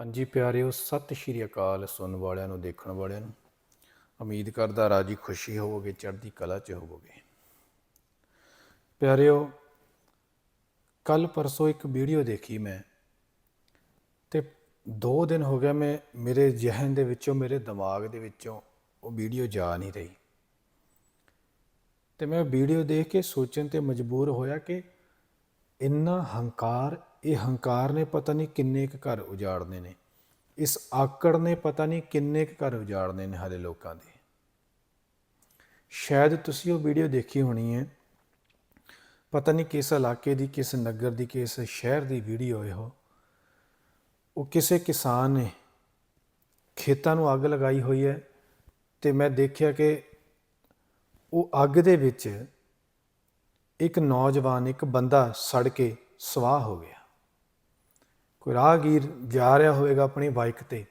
ਹਾਂਜੀ ਪਿਆਰਿਓ, ਸਤਿ ਸ਼੍ਰੀ ਅਕਾਲ ਸੁਣਨ ਵਾਲਿਆਂ ਨੂੰ, ਦੇਖਣ ਵਾਲਿਆਂ ਨੂੰ। ਉਮੀਦ ਕਰਦਾ ਰਾਜੀ ਖੁਸ਼ੀ ਹੋਵੋਗੇ, ਚੜ੍ਹਦੀ ਕਲਾ 'ਚ ਹੋਵੋਗੇ। ਪਿਆਰਿਓ ਕੱਲ ਪਰਸੋਂ ਇੱਕ ਵੀਡੀਓ ਦੇਖੀ ਮੈਂ ਤੇ 2 ਦਿਨ ਹੋ ਗਿਆ ਮੈਂ ਮੇਰੇ ਜ਼ਿਹਨ ਦੇ ਵਿੱਚੋਂ, ਮੇਰੇ ਦਿਮਾਗ ਦੇ ਵਿੱਚੋਂ ਉਹ ਵੀਡੀਓ ਜਾ ਨਹੀਂ ਰਹੀ। ਤੇ ਮੈਂ ਵੀਡੀਓ ਦੇਖ ਕੇ ਸੋਚਣ ਤੇ ਮਜਬੂਰ ਹੋਇਆ ਕਿ ਇੰਨਾ ਹੰਕਾਰ ਇਹ ਹੰਕਾਰ ਨੇ ਪਤਾ ਨਹੀਂ ਕਿੰਨੇ ਕੁ ਘਰ ਉਜਾੜਨੇ ਨੇ। ਇਸ ਆਕੜ ਨੇ ਪਤਾ ਨਹੀਂ ਕਿੰਨੇ ਕੁ ਘਰ ਉਜਾੜਨੇ ਨੇ ਹਾਲੇ ਲੋਕਾਂ ਦੇ। ਸ਼ਾਇਦ ਤੁਸੀਂ ਉਹ ਵੀਡੀਓ ਦੇਖੀ ਹੋਣੀ ਹੈ। ਪਤਾ ਨਹੀਂ ਕਿਸ ਇਲਾਕੇ ਦੀ, ਕਿਸ ਨਗਰ ਦੀ, ਕਿਸ ਸ਼ਹਿਰ ਦੀ ਵੀਡੀਓ ਹੈ। ਉਹ ਉਹ ਕਿਸੇ ਕਿਸਾਨ ਨੇ ਖੇਤਾਂ ਨੂੰ ਅੱਗ ਲਗਾਈ ਹੋਈ ਹੈ ਤੇ ਮੈਂ ਦੇਖਿਆ ਕਿ ਉਹ ਅੱਗ ਦੇ ਵਿੱਚ ਇੱਕ ਨੌਜਵਾਨ, ਇੱਕ ਬੰਦਾ ਸੜ ਕੇ ਸਵਾਹ ਹੋ ਗਿਆ। ਕੋਈ ਰਾਹਗੀਰ ਜਾ ਰਿਹਾ ਹੋਵੇਗਾ ਆਪਣੀ ਬਾਈਕ ਤੇ,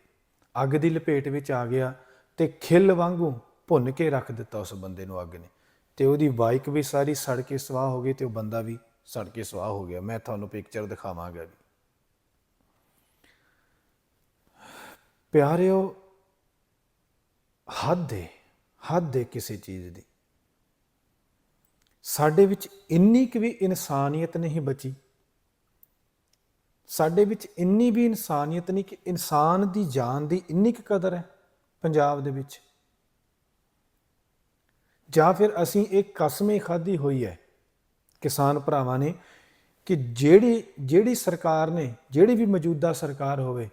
ਅੱਗ ਦੀ ਲਪੇਟ ਵਿੱਚ ਆ ਗਿਆ ਤੇ ਖਿੱਲ ਵਾਂਗੂ ਭੁੰਨ ਕੇ ਰੱਖ ਦਿੱਤਾ ਉਸ ਬੰਦੇ ਨੂੰ ਅੱਗ ਨੇ। ਤੇ ਉਹਦੀ ਬਾਈਕ ਵੀ ਸਾਰੀ ਸੜ ਕੇ ਸਵਾਹ ਹੋ ਗਈ ਤੇ ਉਹ ਬੰਦਾ ਵੀ ਸੜ ਕੇ ਸਵਾਹ ਹੋ ਗਿਆ। ਮੈਂ ਤੁਹਾਨੂੰ ਪਿਕਚਰ ਦਿਖਾਵਾਂਗਾ ਵੀ ਪਿਆਰਿਓ, ਹੱਦ ਹੈ ਹੱਦ ਹੈ ਕਿਸੇ ਚੀਜ਼ ਦੀ। ਸਾਡੇ ਵਿੱਚ ਇੰਨੀ ਕੁ ਵੀ ਇਨਸਾਨੀਅਤ ਨਹੀਂ ਬਚੀ। ਸਾਡੇ ਵਿੱਚ ਇੰਨੀ ਵੀ ਇਨਸਾਨੀਅਤ ਨਹੀਂ ਕਿ ਇਨਸਾਨ ਦੀ ਜਾਨ ਦੀ ਇੰਨੀ ਕੁ ਕਦਰ ਹੈ ਪੰਜਾਬ ਦੇ ਵਿੱਚ। ਜਾਂ ਫਿਰ ਅਸੀਂ ਇੱਕ ਕਸਮੇ ਖਾਧੀ ਹੋਈ ਹੈ, ਕਿਸਾਨ ਭਰਾਵਾਂ ਨੇ, ਕਿ ਜਿਹੜੀ ਜਿਹੜੀ ਸਰਕਾਰ ਨੇ, ਜਿਹੜੀ ਵੀ ਮੌਜੂਦਾ ਸਰਕਾਰ ਹੋਵੇ,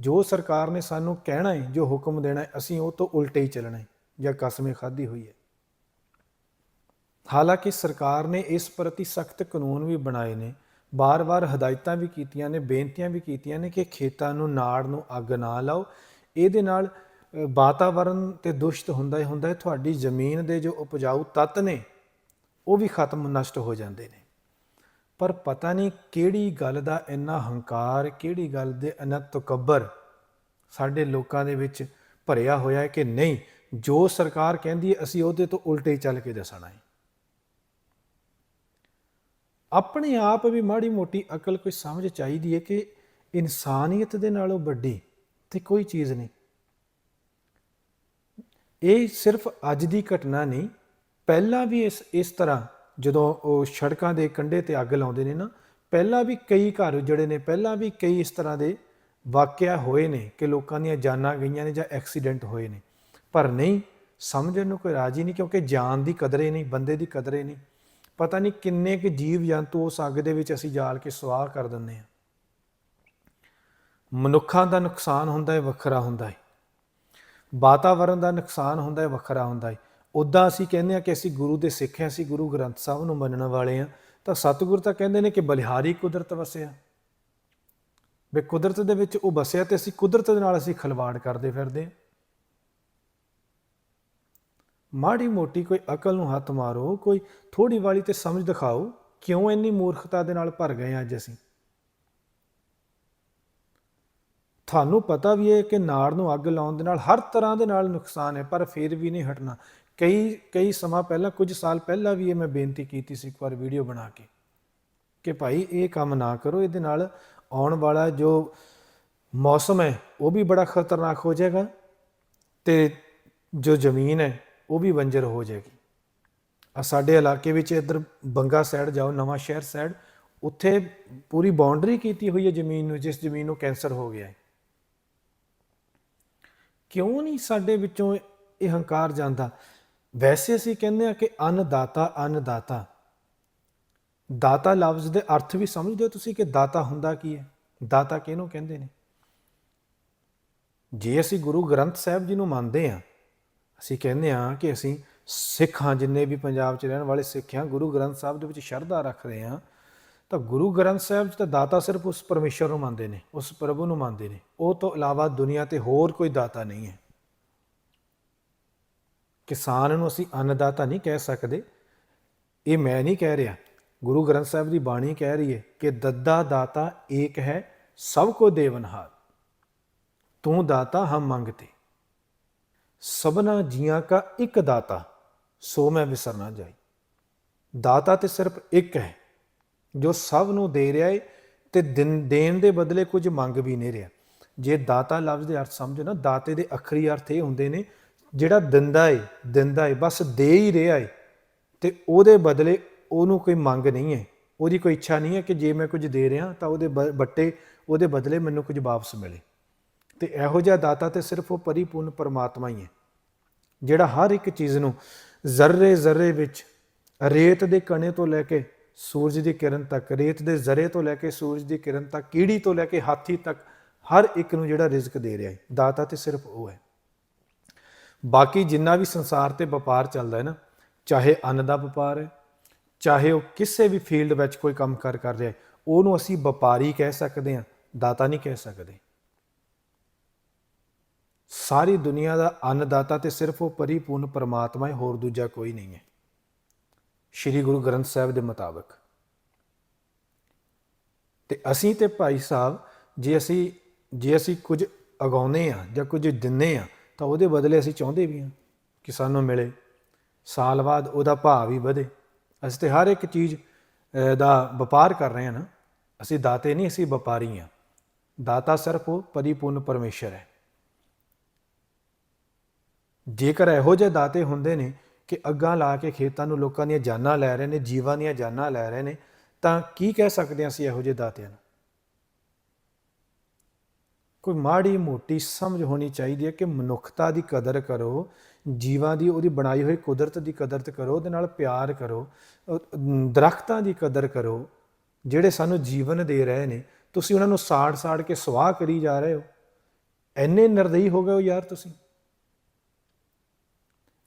ਜੋ ਸਰਕਾਰ ਨੇ ਸਾਨੂੰ ਕਹਿਣਾ ਹੈ, ਜੋ ਹੁਕਮ ਦੇਣਾ ਹੈ, ਅਸੀਂ ਉਹ ਤੋਂ ਉਲਟੇ ਹੀ ਚੱਲਣਾ ਹੈ, ਜਾਂ ਕਸਮੇ ਖਾਧੀ ਹੋਈ ਹੈ। ਹਾਲਾਂਕਿ ਸਰਕਾਰ ਨੇ ਇਸ ਪ੍ਰਤੀ ਸਖਤ ਕਾਨੂੰਨ ਵੀ ਬਣਾਏ ਨੇ ਬਾਰ-ਬਾਰ ਹਦਾਇਤਾਂ ਵੀ ਕੀਤੀਆਂ ਨੇ ਬੇਨਤੀਆਂ ਵੀ ਕੀਤੀਆਂ ਨੇ ਕਿ ਖੇਤਾਂ ਨੂੰ ਨਾੜ ਨੂੰ ਅੱਗ ਨਾ ਲਾਓ। ਇਹਦੇ ਨਾਲ ਅ, ਵਾਤਾਵਰਣ ਤੇ ਦੁਸ਼ਟ ਹੁੰਦਾ ਹੀ ਹੁੰਦਾ ਹੈ। ਤੁਹਾਡੀ ਜ਼ਮੀਨ ਦੇ ਜੋ ਉਪਜਾਊ ਤੱਤ ਨੇ ਉਹ ਵੀ ਖਤਮ ਨਸ਼ਟ ਹੋ ਜਾਂਦੇ ਨੇ। ਪਰ ਪਤਾ ਨਹੀਂ ਕਿਹੜੀ ਗੱਲ ਦਾ ਇੰਨਾ ਹੰਕਾਰ ਕਿਹੜੀ ਗੱਲ ਦੇ ਇੰਨਾ ਤਕੱਬਰ ਸਾਡੇ ਲੋਕਾਂ ਦੇ ਵਿੱਚ ਭਰਿਆ ਹੋਇਆ ਹੈ ਕਿ ਨਹੀਂ ਜੋ ਸਰਕਾਰ ਕਹਿੰਦੀ ਹੈ ਅਸੀਂ ਉਹਦੇ ਤੋਂ ਉਲਟੇ ਚੱਲ ਕੇ ਦੱਸਣਾ ਹੈ। ਆਪਣੇ ਆਪ ਵੀ ਮਾੜੀ ਮੋਟੀ ਅਕਲ ਕੋਈ ਸਮਝ ਚਾਹੀਦੀ ਹੈ ਕਿ ਇਨਸਾਨੀਅਤ ਦੇ ਨਾਲੋਂ ਵੱਡੀ ਤੇ ਕੋਈ ਚੀਜ਼ ਨਹੀਂ। ਇਹ ਸਿਰਫ ਅੱਜ ਦੀ ਘਟਨਾ ਨਹੀਂ, ਪਹਿਲਾਂ ਵੀ ਇਸ ਇਸ ਤਰ੍ਹਾਂ ਜਦੋਂ ਉਹ ਸੜਕਾਂ ਦੇ ਕੰਢੇ ਤੇ ਅੱਗ ਲਾਉਂਦੇ ਨੇ ਨਾ, ਪਹਿਲਾਂ ਵੀ ਕਈ ਘਰ ਜਿਹੜੇ ਨੇ, ਪਹਿਲਾਂ ਵੀ ਕਈ ਇਸ ਤਰ੍ਹਾਂ ਦੇ ਵਾਕਿਆ ਹੋਏ ਨੇ ਕਿ ਲੋਕਾਂ ਦੀਆਂ ਜਾਨਾਂ ਗਈਆਂ ਨੇ ਜਾਂ ਐਕਸੀਡੈਂਟ ਹੋਏ ਨੇ। ਪਰ ਨਹੀਂ, ਸਮਝਣ ਨੂੰ ਕੋਈ ਰਾਜੀ ਨਹੀਂ ਕਿਉਂਕਿ ਜਾਨ ਦੀ ਕਦਰੇ ਨਹੀਂ, ਬੰਦੇ ਦੀ ਕਦਰੇ ਨਹੀਂ। ਪਤਾ ਨਹੀਂ ਕਿੰਨੇ ਕੁ ਜੀਵ ਜੰਤੂ ਉਸ ਅੱਗ ਦੇ ਵਿੱਚ ਅਸੀਂ ਜਾਲ ਕੇ ਸਵਾਹ ਕਰ ਦਿੰਦੇ ਹਾਂ। ਮਨੁੱਖਾਂ ਦਾ ਨੁਕਸਾਨ ਹੁੰਦਾ ਹੈ, ਵੱਖਰਾ ਹੁੰਦਾ ਹੈ। ਵਾਤਾਵਰਣ ਦਾ ਨੁਕਸਾਨ ਹੁੰਦਾ ਹੈ, ਵੱਖਰਾ ਹੁੰਦਾ ਹੈ। ਉਦਾਂ ਅਸੀਂ ਕਹਿੰਦੇ ਹਾਂ ਕਿ ਅਸੀਂ ਗੁਰੂ ਦੇ ਸਿੱਖ ਹਾਂ, ਅਸੀਂ ਗੁਰੂ ਗ੍ਰੰਥ ਸਾਹਿਬ ਨੂੰ ਮੰਨਣ ਵਾਲੇ ਹਾਂ। ਤਾਂ ਸਤਿਗੁਰ ਤਾਂ ਕਹਿੰਦੇ ਨੇ ਕਿ ਬਲਿਹਾਰੀ ਕੁਦਰਤ ਵਸਿਆ। ਵੀ ਕੁਦਰਤ ਦੇ ਵਿੱਚ ਉਹ ਵਸਿਆ ਤੇ ਅਸੀਂ ਕੁਦਰਤ ਦੇ ਨਾਲ ਅਸੀਂ ਖਲਵਾੜ ਕਰਦੇ ਫਿਰਦੇ ਹਾਂ। ਮਾੜੀ ਮੋਟੀ ਕੋਈ ਅਕਲ ਨੂੰ ਹੱਥ ਮਾਰੋ, ਕੋਈ ਥੋੜੀ ਵਾਲੀ ਤੇ ਸਮਝ ਦਿਖਾਓ ਕਿਉਂ ਇੰਨੀ ਮੂਰਖਤਾ ਦੇ ਨਾਲ ਭਰ ਗਏ ਹਾਂ ਅੱਜ ਅਸੀਂ। ਤੁਹਾਨੂੰ ਪਤਾ ਵੀ ਹੈ ਕਿ ਨਾੜ ਨੂੰ ਅੱਗ ਲਾਉਣ ਦੇ ਨਾਲ ਹਰ ਤਰ੍ਹਾਂ ਦੇ ਨਾਲ ਨੁਕਸਾਨ ਹੈ, ਪਰ ਫਿਰ ਵੀ ਨਹੀਂ ਹਟਣਾ। ਕਈ ਕਈ ਸਮਾਂ ਪਹਿਲਾਂ, ਕੁਝ ਸਾਲ ਪਹਿਲਾਂ ਵੀ ਇਹ ਮੈਂ ਬੇਨਤੀ ਕੀਤੀ ਸੀ ਇੱਕ ਵਾਰ ਵੀਡੀਓ ਬਣਾ ਕੇ ਕਿ ਭਾਈ ਇਹ ਕੰਮ ਨਾ ਕਰੋ, ਇਹਦੇ ਨਾਲ ਆਉਣ ਵਾਲਾ ਜੋ ਮੌਸਮ ਹੈ, ਉਹ ਵੀ ਬੜਾ ਖਤਰਨਾਕ ਹੋ ਜਾਏਗਾ ਤੇ ਜੋ ਜ਼ਮੀਨ ਹੈ ਉਹ ਵੀ ਬੰਜਰ ਹੋ ਜਾਏਗੀ। ਆ ਸਾਡੇ ਇਲਾਕੇ ਵਿੱਚ ਇੱਧਰ ਬੰਗਾ ਸਾਈਡ ਜਾਓ, ਨਵਾਂ ਸ਼ਹਿਰ ਸਾਈਡ ਉੱਥੇ ਪੂਰੀ ਬਾਉਂਡਰੀ ਕੀਤੀ ਹੋਈ ਹੈ ਜ਼ਮੀਨ ਨੂੰ, ਜਿਸ ਜ਼ਮੀਨ ਨੂੰ ਕੈਂਸਰ ਹੋ ਗਿਆ ਹੈ। ਕਿਉਂ ਨਹੀਂ ਸਾਡੇ ਵਿੱਚੋਂ ਇਹ ਹੰਕਾਰ ਜਾਂਦਾ? ਵੈਸੇ ਅਸੀਂ ਕਹਿੰਦੇ ਆ ਕਿ ਅੰਨਦਾਤਾ ਅੰਨਦਾਤਾ। ਦਾਤਾ ਲਫ਼ਜ਼ ਦੇ ਅਰਥ ਵੀ ਸਮਝਦੇ ਹੋ ਤੁਸੀਂ ਕਿ ਦਾਤਾ ਹੁੰਦਾ ਕੀ ਹੈ? ਦਾਤਾ ਕਿਹਨੂੰ ਕਹਿੰਦੇ ਨੇ? ਜੇ ਅਸੀਂ ਗੁਰੂ ਗ੍ਰੰਥ ਸਾਹਿਬ ਜੀ ਨੂੰ ਮੰਨਦੇ ਆ ਅਸੀਂ ਕਹਿੰਦੇ ਹਾਂ ਕਿ ਅਸੀਂ ਸਿੱਖ ਹਾਂ, ਜਿੰਨੇ ਵੀ ਪੰਜਾਬ 'ਚ ਰਹਿਣ ਵਾਲੇ ਸਿੱਖ ਹਾਂ, ਗੁਰੂ ਗ੍ਰੰਥ ਸਾਹਿਬ ਦੇ ਵਿੱਚ ਸ਼ਰਧਾ ਰੱਖਦੇ ਹਾਂ। ਤਾਂ ਗੁਰੂ ਗ੍ਰੰਥ ਸਾਹਿਬ 'ਚ ਤਾਂ ਦਾਤਾ ਸਿਰਫ ਉਸ ਪਰਮੇਸ਼ਰ ਨੂੰ ਮੰਨਦੇ ਨੇ, ਉਸ ਪ੍ਰਭੂ ਨੂੰ ਮੰਨਦੇ ਨੇ। ਉਹ ਤੋਂ ਇਲਾਵਾ ਦੁਨੀਆ ਤੇ ਹੋਰ ਕੋਈ ਦਾਤਾ ਨਹੀਂ ਹੈ। ਕਿਸਾਨ ਨੂੰ ਅਸੀਂ ਅੰਨਦਾਤਾ ਨਹੀਂ ਕਹਿ ਸਕਦੇ। ਇਹ ਮੈਂ ਨਹੀਂ ਕਹਿ ਰਿਹਾ। ਗੁਰੂ ਗ੍ਰੰਥ ਸਾਹਿਬ ਦੀ ਬਾਣੀ ਕਹਿ ਰਹੀ ਹੈ ਕਿ ਦੱਦਾ ਦਾਤਾ ਏਕ ਹੈ, ਸਭ ਕੋ ਦੇਵਨਹਾਰ। ਤੂੰ ਦਾਤਾ ਹਮ ਮੰਗਤੇ। ਸਭਨਾ ਜੀਆਂ ਕਾ ਇੱਕ ਦਾਤਾ, ਸੋ ਮੈਂ ਵਿਸਰਨਾ ਜਾਈ। ਦਾਤਾ ਤੇ ਸਿਰਫ ਇੱਕ ਹੈ, ਜੋ ਸਭ ਨੂੰ ਦੇ ਰਿਹਾ ਹੈ ਤੇ ਦਿਨ- ਦੇਣ ਦੇ ਬਦਲੇ ਕੁਝ ਮੰਗ ਵੀ ਨਹੀਂ ਰਿਹਾ। ਜੇ ਦਾਤਾ ਲਫ਼ਜ਼ ਦੇ ਅਰਥ ਸਮਝੋ ਨਾ, ਦਾਤੇ ਦੇ ਅਖਰੀ ਅਰਥ ਇਹ ਹੁੰਦੇ ਨੇ, ਜਿਹੜਾ ਦਿੰਦਾ ਏ ਦਿੰਦਾ ਏ, ਬਸ ਦੇ ਹੀ ਰਿਹਾ ਏ, ਤੇ ਉਹਦੇ ਬਦਲੇ ਉਹਨੂੰ ਕੋਈ ਮੰਗ ਨਹੀਂ ਹੈ। ਉਹਦੀ ਕੋਈ ਇੱਛਾ ਨਹੀਂ ਹੈ ਕਿ ਜੇ ਮੈਂ ਕੁਝ ਦੇ ਰਿਹਾ ਤਾਂ ਉਹਦੇ ਬ- ਬੱਟੇ, ਉਹਦੇ ਬਦਲੇ ਮੈਨੂੰ ਕੁਝ ਵਾਪਸ ਮਿਲੇ। ਤੇ ਇਹੋ ਜਿਹਾ ਦਾਤਾ ਤੇ ਸਿਰਫ ਉਹ ਪਰਿਪੂਰਨ ਪਰਮਾਤਮਾ ਹੀ ਹੈ, ਜਿਹੜਾ ਹਰ ਇੱਕ ਚੀਜ਼ ਨੂੰ ਜ਼ਰਰੇ ਜ਼ਰਰੇ ਵਿੱਚ ਰੇਤ ਦੇ ਕਣੇ ਤੋਂ ਲੈ ਕੇ ਸੂਰਜ ਦੀ ਕਿਰਨ ਤੱਕ, ਰੇਤ ਦੇ ਜ਼ਰੇ ਤੋਂ ਲੈ ਕੇ ਸੂਰਜ ਦੀ ਕਿਰਨ ਤੱਕ, ਕੀੜੀ ਤੋਂ ਲੈ ਕੇ ਹਾਥੀ ਤੱਕ ਹਰ ਇੱਕ ਨੂੰ ਜਿਹੜਾ ਰਿਜ਼ਕ ਦੇ ਰਿਹਾ ਹੈ, ਦਾਤਾ ਤੇ ਸਿਰਫ ਉਹ ਹੈ। ਬਾਕੀ ਜਿੰਨਾ ਵੀ ਸੰਸਾਰ ਤੇ ਵਪਾਰ ਚੱਲਦਾ ਹੈ ਨਾ, ਚਾਹੇ ਅੰਨ ਦਾ ਵਪਾਰ ਹੈ, ਚਾਹੇ ਉਹ ਕਿਸੇ ਵੀ ਫੀਲਡ ਵਿੱਚ ਕੋਈ ਕੰਮ ਕਰ ਕਰ ਰਿਹਾ ਹੈ, ਉਹਨੂੰ ਅਸੀਂ ਵਪਾਰੀ ਕਹਿ ਸਕਦੇ ਹਾਂ, ਦਾਤਾ ਨਹੀਂ ਕਹਿ ਸਕਦੇ। ਸਾਰੀ ਦੁਨੀਆ ਦਾ ਅੰਨਦਾਤਾ ਤੇ ਸਿਰਫ ਉਹ ਪਰਿਪੂਰਨ ਪਰਮਾਤਮਾ ਹੈ, ਹੋਰ ਦੂਜਾ ਕੋਈ ਨਹੀਂ ਹੈ। ਸ੍ਰੀ ਗੁਰੂ ਗ੍ਰੰਥ ਸਾਹਿਬ ਦੇ ਮੁਤਾਬਕ। ਤੇ ਅਸੀਂ ਤੇ ਭਾਈ ਸਾਹਿਬ, ਜੇ ਅਸੀਂ ਜੇ ਅਸੀਂ ਕੁਝ ਅਗਾਉਨੇ ਆ ਜਾਂ ਕੁਝ ਦਿੰਨੇ ਆ ਤਾਂ ਉਹਦੇ ਬਦਲੇ ਅਸੀਂ ਚਾਹੁੰਦੇ ਵੀ ਆ ਕਿ ਸਾਨੂੰ ਮਿਲੇ। ਸਾਲ ਬਾਅਦ ਉਹਦਾ ਭਾਅ ਵੀ ਵਧੇ। ਅਸੀਂ ਤੇ ਹਰ ਇੱਕ ਚੀਜ਼ ਦਾ ਵਪਾਰ ਕਰ ਰਹੇ ਹਾਂ ਨਾ। ਅਸੀਂ ਦਾਤੇ ਨਹੀਂ, ਅਸੀਂ ਵਪਾਰੀ ਆ ਦਾਤਾ ਸਿਰਫ ਉਹ ਪਰਿਪੂਰਨ ਪਰਮੇਸ਼ਰ ਹੈ। ਜੇਕਰ ਇਹੋ ਜਿਹੇ ਦਾਤੇ ਹੁੰਦੇ ਨੇ ਕਿ ਅੱਗਾਂ ਲਾ ਕੇ ਖੇਤਾਂ ਨੂੰ ਲੋਕਾਂ ਦੀਆਂ ਜਾਨਾਂ ਲੈ ਰਹੇ ਨੇ ਜੀਵਾਂ ਦੀਆਂ ਜਾਨਾਂ ਲੈ ਰਹੇ ਨੇ ਤਾਂ ਕੀ ਕਹਿ ਸਕਦੇ ਹਾਂ ਅਸੀਂ ਇਹੋ ਜਿਹੇ ਦਾਤਿਆਂ ਨੂੰ? ਕੋਈ ਮਾੜੀ ਮੋਟੀ ਸਮਝ ਹੋਣੀ ਚਾਹੀਦੀ ਹੈ ਕਿ ਮਨੁੱਖਤਾ ਦੀ ਕਦਰ ਕਰੋ ਜੀਵਾਂ ਦੀ ਉਹਦੀ ਬਣਾਈ ਹੋਈ ਕੁਦਰਤ ਦੀ ਕਦਰ ਕਰੋ ਉਹਦੇ ਨਾਲ ਪਿਆਰ ਕਰੋ ਅਹ, ਦਰਖਤਾਂ ਦੀ ਕਦਰ ਕਰੋ ਜਿਹੜੇ ਸਾਨੂੰ ਜੀਵਨ ਦੇ ਰਹੇ ਨੇ ਤੁਸੀਂ ਉਹਨਾਂ ਨੂੰ ਸਾੜ-ਸਾੜ ਕੇ ਸਵਾਹ ਕਰੀ ਜਾ ਰਹੇ ਹੋ। ਐਨੇ ਨਿਰਦਈ ਹੋ ਗਏ ਹੋ ਯਾਰ ਤੁਸੀਂ।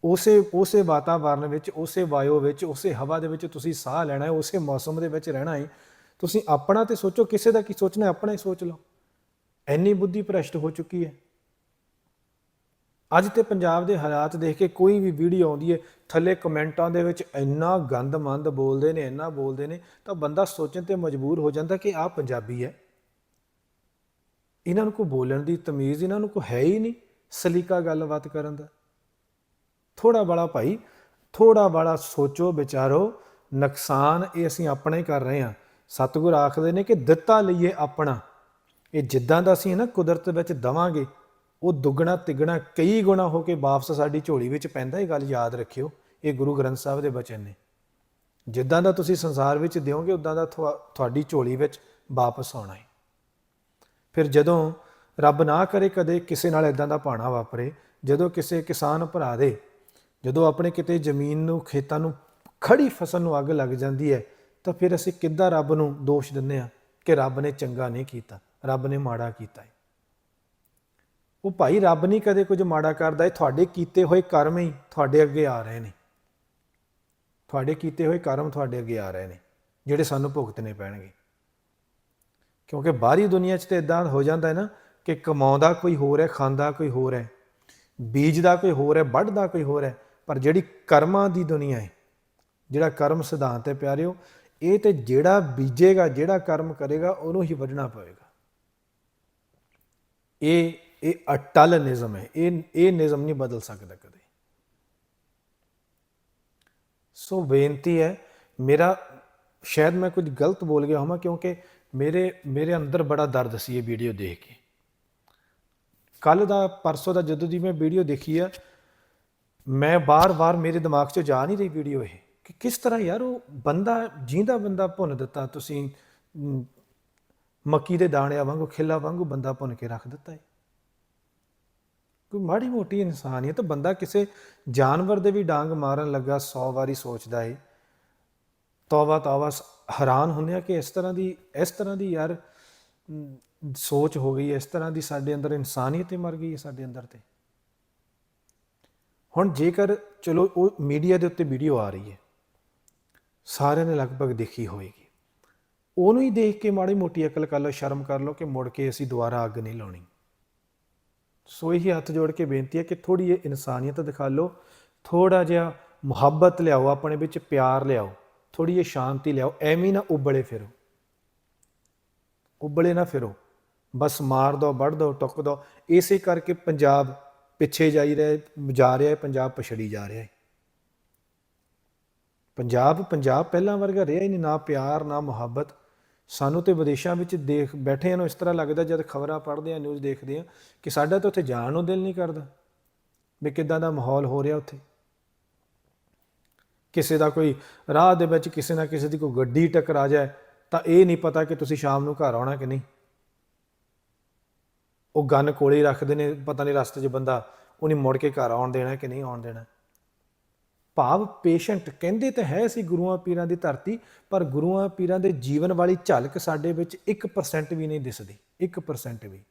ਉਸੇ ਉਸੇ ਵਾਤਾਵਰਣ ਵਿੱਚ, ਉਸੇ ਵਾਯੂ ਵਿੱਚ, ਉਸੇ ਹਵਾ ਦੇ ਵਿੱਚ ਤੁਸੀਂ ਸਾਹ ਲੈਣਾ ਹੈ, ਉਸੇ ਮੌਸਮ ਦੇ ਵਿੱਚ ਰਹਿਣਾ ਹੈ। ਤੁਸੀਂ ਆਪਣਾ ਤੇ ਸੋਚੋ, ਕਿਸੇ ਦਾ ਕੀ ਸੋਚਣਾ ਆਪਣਾ ਹੀ ਸੋਚ ਲਓ। ਐਨੀ ਬੁੱਧੀ ਭ੍ਰਸ਼ਟ ਹੋ ਚੁੱਕੀ ਹੈ। ਅੱਜ ਤੇ ਪੰਜਾਬ ਦੇ ਹਾਲਾਤ ਦੇਖ ਕੇ ਕੋਈ ਵੀ ਵੀਡੀਓ ਆਉਂਦੀ ਹੈ, ਥੱਲੇ ਕਮੈਂਟਾਂ ਦੇ ਵਿੱਚ ਇੰਨਾ ਗੰਦਮੰਦ ਬੋਲਦੇ ਨੇ, ਇੰਨਾ ਬੋਲਦੇ ਨੇ, ਤਾਂ ਬੰਦਾ ਸੋਚਣ ਤੇ ਮਜਬੂਰ ਹੋ ਜਾਂਦਾ ਕਿ ਆਹ ਪੰਜਾਬੀ ਹੈ। ਇਹਨਾਂ ਨੂੰ ਕੋਈ ਬੋਲਣ ਦੀ ਤਮੀਜ਼, ਇਹਨਾਂ ਨੂੰ ਕੋਈ ਹੈ ਹੀ ਨਹੀਂ ਸਲੀਕਾ ਗੱਲਬਾਤ ਕਰਨ ਦਾ। ਥੋੜਾ ਬੜਾ ਭਾਈ ਥੋੜਾ ਬੜਾ ਸੋਚੋ, ਵਿਚਾਰੋ, ਨੁਕਸਾਨ ਇਹ ਅਸੀਂ ਆਪਣਾ ਹੀ ਕਰ ਰਹੇ ਹਾਂ। ਸਤਿਗੁਰ ਆਖਦੇ ਨੇ ਕਿ ਦਿੱਤਾ ਲਈਏ ਆਪਣਾ। ਇਹ ਜਿੱਦਾਂ ਦਾ ਅਸੀਂ ਨਾ ਕੁਦਰਤ ਵਿੱਚ ਦਵਾਂਗੇ, ਉਹ ਦੁੱਗਣਾ ਤਿੱਗਣਾ ਕਈ ਗੁਣਾ ਹੋ ਕੇ ਵਾਪਸ ਸਾਡੀ ਝੋਲੀ ਵਿੱਚ ਪੈਂਦਾ, ਇਹ ਗੱਲ ਯਾਦ ਰੱਖਿਓ, ਇਹ ਗੁਰੂ ਗ੍ਰੰਥ ਸਾਹਿਬ ਦੇ ਬਚਨ ਨੇ। ਜਿੱਦਾਂ ਦਾ ਤੁਸੀਂ ਸੰਸਾਰ ਵਿੱਚ ਦਿਓਗੇ, ਉਦਾਂ ਦਾ ਤੁਹਾ- ਤੁਹਾਡੀ ਝੋਲੀ ਵਿੱਚ ਵਾਪਸ ਆਉਣਾ ਹੈ। ਫਿਰ ਜਦੋਂ ਰੱਬ ਨਾ ਕਰੇ ਕਦੇ ਕਿਸੇ ਨਾਲ ਇਦਾਂ ਦਾ ਭਾਣਾ ਵਾਪਰੇ, ਜਦੋਂ ਕਿਸੇ ਕਿਸਾਨ ਭਰਾ ਦੇ ਜਦੋਂ ਆਪਣੇ ਕਿਤੇ ਜ਼ਮੀਨ ਨੂੰ, ਖੇਤਾਂ ਨੂੰ ਖੜੀ ਫਸਲ ਨੂੰ ਅੱਗ ਲੱਗ ਜਾਂਦੀ ਹੈ, ਤਾਂ ਫਿਰ ਅਸੀਂ ਕਿੱਦਾਂ ਰੱਬ ਨੂੰ ਦੋਸ਼ ਦਿੰਦੇ ਆ ਕਿ ਰੱਬ ਨੇ ਚੰਗਾ ਨਹੀਂ ਕੀਤਾ, ਰੱਬ ਨੇ ਮਾੜਾ ਕੀਤਾ ਹੈ। ਉਹ ਭਾਈ ਰੱਬ ਨਹੀਂ ਕਦੇ ਕੁਝ ਮਾੜਾ ਕਰਦਾ, ਇਹ ਤੁਹਾਡੇ ਕੀਤੇ ਹੋਏ ਕਰਮ ਹੀ ਤੁਹਾਡੇ ਅੱਗੇ ਆ ਰਹੇ ਨੇ। ਤੁਹਾਡੇ ਕੀਤੇ ਹੋਏ ਕਰਮ ਤੁਹਾਡੇ ਅੱਗੇ ਆ ਰਹੇ ਨੇ, ਜਿਹੜੇ ਸਾਨੂੰ ਭੁਗਤਣੇ ਪੈਣਗੇ। ਕਿਉਂਕਿ ਬਾਹਰੀ ਦੁਨੀਆ 'ਚ ਤੇ ਇਦਾਂ ਹੋ ਜਾਂਦਾ ਹੈ ਨਾ ਕਿ ਕਮਾਉਂਦਾ ਕੋਈ ਹੋਰ ਹੈ, ਖਾਂਦਾ ਕੋਈ ਹੋਰ ਹੈ, ਬੀਜਦਾ ਕੋਈ ਹੋਰ ਹੈ, ਵੱਢਦਾ ਕੋਈ ਹੋਰ ਹੈ ਪਰ ਜਿਹੜੀ ਕਰਮਾਂ ਦੀ ਦੁਨੀਆ ਹੈ, ਜਿਹੜਾ ਕਰਮ ਸਿਧਾਂਤ ਹੈ ਪਿਆਰਿਓ, ਇਹ ਤੇ ਜਿਹੜਾ ਬੀਜੇਗਾ, ਜਿਹੜਾ ਕਰਮ ਕਰੇਗਾ, ਉਹਨੂੰ ਹੀ ਵੱਢਣਾ ਪਵੇਗਾ। ਇਹ ਇਹ ਅਟਲ ਨਿਯਮ ਹੈ। ਇਹ ਇਹ ਨਿਯਮ ਨਹੀਂ ਬਦਲ ਸਕਦਾ ਕਦੇ। ਸੋ ਬੇਨਤੀ ਹੈ, ਮੇਰਾ ਸ਼ਾਇਦ ਮੈਂ ਕੁਝ ਗਲਤ ਬੋਲ ਗਿਆ ਹੋਵਾਂ, ਕਿਉਂਕਿ ਮੇਰੇ ਮੇਰੇ ਅੰਦਰ ਬੜਾ ਦਰਦ ਸੀ ਇਹ ਵੀਡੀਓ ਦੇਖ ਕੇ। ਕੱਲ ਦਾ, ਪਰਸੋਂ ਦਾ ਜਦੋਂ ਦੀ ਮੈਂ ਵੀਡੀਓ ਦੇਖੀ ਆ ਮੈਂ ਬਾਰ-ਬਾਰ ਮੇਰੇ ਦਿਮਾਗ 'ਚ ਜਾ ਨਹੀਂ ਰਹੀ ਵੀਡੀਓ ਇਹ। ਕਿ ਕਿਸ ਤਰ੍ਹਾਂ ਯਾਰ ਉਹ ਬੰਦਾ ਜਿੰਦਾ ਬੰਦਾ ਭੁੰਨ ਦਿੱਤਾ, ਤੁਸੀਂ ਮੱਕੀ ਦੇ ਦਾਣਿਆਂ ਵਾਂਗੂ, ਖਿੱਲਾ ਵਾਂਗੂ ਬੰਦਾ ਭੁੰਨ ਕੇ ਰੱਖ ਦਿੱਤਾ ਹੈ ਕੋਈ ਮਾੜੀ ਮੋਟੀ ਇਨਸਾਨੀਅਤ ਬੰਦਾ ਕਿਸੇ ਜਾਨਵਰ ਦੇ ਵੀ ਡਾਂਗ ਮਾਰਨ ਲੱਗਾ 100 ਵਾਰੀ ਸੋਚਦਾ ਹੈ ਤੌਬਾ ਤੌਬਾ ਹੈਰਾਨ ਹੁੰਦੇ ਆ ਕਿ ਇਸ ਤਰ੍ਹਾਂ ਦੀ, ਇਸ ਤਰ੍ਹਾਂ ਦੀ ਯਾਰ ਸੋਚ ਹੋ ਗਈ ਇਸ ਤਰ੍ਹਾਂ ਦੀ ਸਾਡੇ ਅੰਦਰ ਇਨਸਾਨੀਅਤ ਹੀ ਮਰ ਗਈ ਹੈ ਸਾਡੇ ਅੰਦਰ ਤੇ। ਹੁਣ ਜੇਕਰ ਚਲੋ ਉਹ ਮੀਡੀਆ ਦੇ ਉੱਤੇ ਵੀਡੀਓ ਆ ਰਹੀ ਹੈ, ਸਾਰਿਆਂ ਨੇ ਲਗਭਗ ਦੇਖੀ ਹੋਵੇਗੀ ਉਹਨੂੰ ਹੀ ਦੇਖ ਕੇ ਮਾੜੀ ਮੋਟੀ ਅਕਲ ਕਰ ਲਓ, ਸ਼ਰਮ ਕਰ ਲਓ ਕਿ ਮੁੜ ਕੇ ਅਸੀਂ ਦੁਬਾਰਾ ਅੱਗ ਨਹੀਂ ਲਾਉਣੀ। ਸੋ ਇਹੀ ਹੱਥ ਜੋੜ ਕੇ ਬੇਨਤੀ ਹੈ ਕਿ ਥੋੜੀ ਜਿਹੀ ਇਨਸਾਨੀਅਤ ਦਿਖਾ ਲਓ ਥੋੜਾ ਜਿਹਾ ਮੁਹੱਬਤ ਲਿਆਓ, ਆਪਣੇ ਵਿੱਚ ਪਿਆਰ ਲਿਆਓ ਥੋੜੀ ਜਿਹੀ ਸ਼ਾਂਤੀ ਲਿਆਓ, ਐਵੇਂ ਨਾ ਉਬਲੇ ਫਿਰੋ। ਉਬਲੇ ਨਾ ਫਿਰੋ। ਬਸ ਮਾਰ ਦੋ ਵੜ ਦੋ ਟੁੱਕ ਦੋ ਇਸੇ ਕਰਕੇ ਪੰਜਾਬ ਪਿੱਛੇ ਜਾਈ ਰਿਹਾ ਜਾ ਰਿਹਾ ਹੈ, ਪੰਜਾਬ ਪਛੜੀ ਜਾ ਰਿਹਾ ਹੈ। ਪੰਜਾਬ ਪੰਜਾਬ ਪਹਿਲਾਂ ਵਰਗਾ ਰਿਹਾ ਹੀ ਨਹੀਂ, ਨਾ ਪਿਆਰ, ਨਾ ਮੁਹੱਬਤ। ਸਾਨੂੰ ਤੇ ਵਿਦੇਸ਼ਾਂ ਵਿੱਚ ਦੇਖ ਬੈਠੇ ਨੂੰ ਇਸ ਤਰ੍ਹਾਂ ਲੱਗਦਾ ਜਦ ਖਬਰਾਂ ਪੜ੍ਹਦੇ ਆ ਨਿਊਜ਼ ਦੇਖਦੇ ਆ ਕਿ ਸਾਡਾ ਤਾਂ ਉੱਥੇ ਜਾਣ ਨੂੰ ਦਿਲ ਨਹੀਂ ਕਰਦਾ ਵੀ ਕਿੱਦਾਂ ਦਾ ਮਾਹੌਲ ਹੋ ਰਿਹਾ ਉੱਥੇ। ਕਿਸੇ ਦਾ ਕੋਈ ਰਾਹ ਦੇ ਵਿੱਚ ਕਿਸੇ ਨਾ ਕਿਸੇ ਦੀ ਕੋਈ ਗੱਡੀ ਟਕਰਾ ਜਾਏ ਤਾਂ ਇਹ ਨਹੀਂ ਪਤਾ ਕਿ ਤੁਸੀਂ ਸ਼ਾਮ ਨੂੰ ਘਰ ਆਉਣਾ ਕਿ ਨਹੀਂ। ਉਹ ਗਨ ਕੋਲੇ ਰੱਖਦੇ ਨੇ, ਪਤਾ ਨਹੀਂ ਰਸਤੇ 'ਚ ਬੰਦਾ ਉਹਨੇ ਮੁੜ ਕੇ ਘਰ ਆਉਣ ਦੇਣਾ ਕਿ ਨਹੀਂ ਆਉਣ ਦੇਣਾ। ਭਾਵ ਪੇਸ਼ੈਂਟ ਕਹਿੰਦੇ ਤਾਂ ਹੈ ਅਸੀਂ ਗੁਰੂਆਂ ਪੀਰਾਂ ਦੀ ਧਰਤੀ, ਪਰ ਗੁਰੂਆਂ ਪੀਰਾਂ ਦੇ ਜੀਵਨ ਵਾਲੀ ਝਲਕ ਸਾਡੇ ਵਿੱਚ 1% ਵੀ ਨਹੀਂ ਦਿਸਦੀ 1% ਵੀ।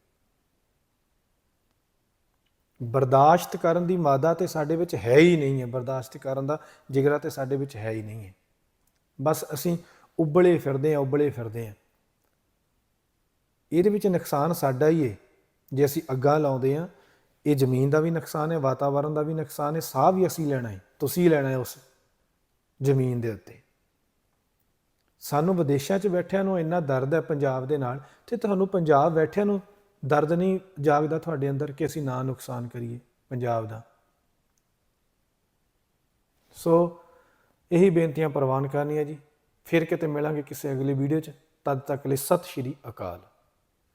ਬਰਦਾਸ਼ਤ ਕਰਨ ਦੀ ਮਾਦਾ ਤੇ ਸਾਡੇ ਵਿੱਚ ਹੈ ਹੀ ਨਹੀਂ ਹੈ, ਬਰਦਾਸ਼ਤ ਕਰਨ ਦਾ ਜਿਗਰਾ ਤੇ ਸਾਡੇ ਵਿੱਚ ਹੈ ਹੀ ਨਹੀਂ ਹੈ। ਬਸ ਅਸੀਂ ਉਬਲੇ ਫਿਰਦੇ ਆ ਉਬਲੇ ਫਿਰਦੇ ਆ ਇਹਦੇ ਵਿੱਚ ਨੁਕਸਾਨ ਸਾਡਾ ਹੀ ਹੈ। ਜੇ ਅਸੀਂ ਅੱਗਾ ਲਾਉਂਦੇ ਆ ਇਹ ਜ਼ਮੀਨ ਦਾ ਵੀ ਨੁਕਸਾਨ ਹੈ ਵਾਤਾਵਰਣ ਦਾ ਵੀ ਨੁਕਸਾਨ ਹੈ, ਸਾਹ ਵੀ ਅਸੀਂ ਲੈਣਾ ਹੈ, ਤੁਸੀਂ ਲੈਣਾ ਹੈ ਉਸ ਜ਼ਮੀਨ ਦੇ ਉੱਤੇ। ਸਾਨੂੰ ਵਿਦੇਸ਼ਾਂ 'ਚ ਬੈਠਿਆਂ ਨੂੰ ਇੰਨਾ ਦਰਦ ਹੈ ਪੰਜਾਬ ਦੇ ਨਾਲ, ਤੇ ਤੁਹਾਨੂੰ ਪੰਜਾਬ ਬੈਠਿਆਂ ਨੂੰ ਦਰਦ ਨਹੀਂ ਜਾਗਦਾ ਤੁਹਾਡੇ ਅੰਦਰ ਕਿ ਅਸੀਂ ਨਾ ਨੁਕਸਾਨ ਕਰੀਏ ਪੰਜਾਬ ਦਾ। ਸੋ ਇਹੀ ਬੇਨਤੀਆਂ ਪ੍ਰਵਾਨ ਕਰਨੀਆਂ ਜੀ। ਫਿਰ ਕਿਤੇ ਮਿਲਾਂਗੇ ਕਿਸੇ ਅਗਲੀ ਵੀਡੀਓ 'ਚ। ਤਦ ਤੱਕ ਲਈ ਸਤਿ ਸ਼੍ਰੀ ਅਕਾਲ।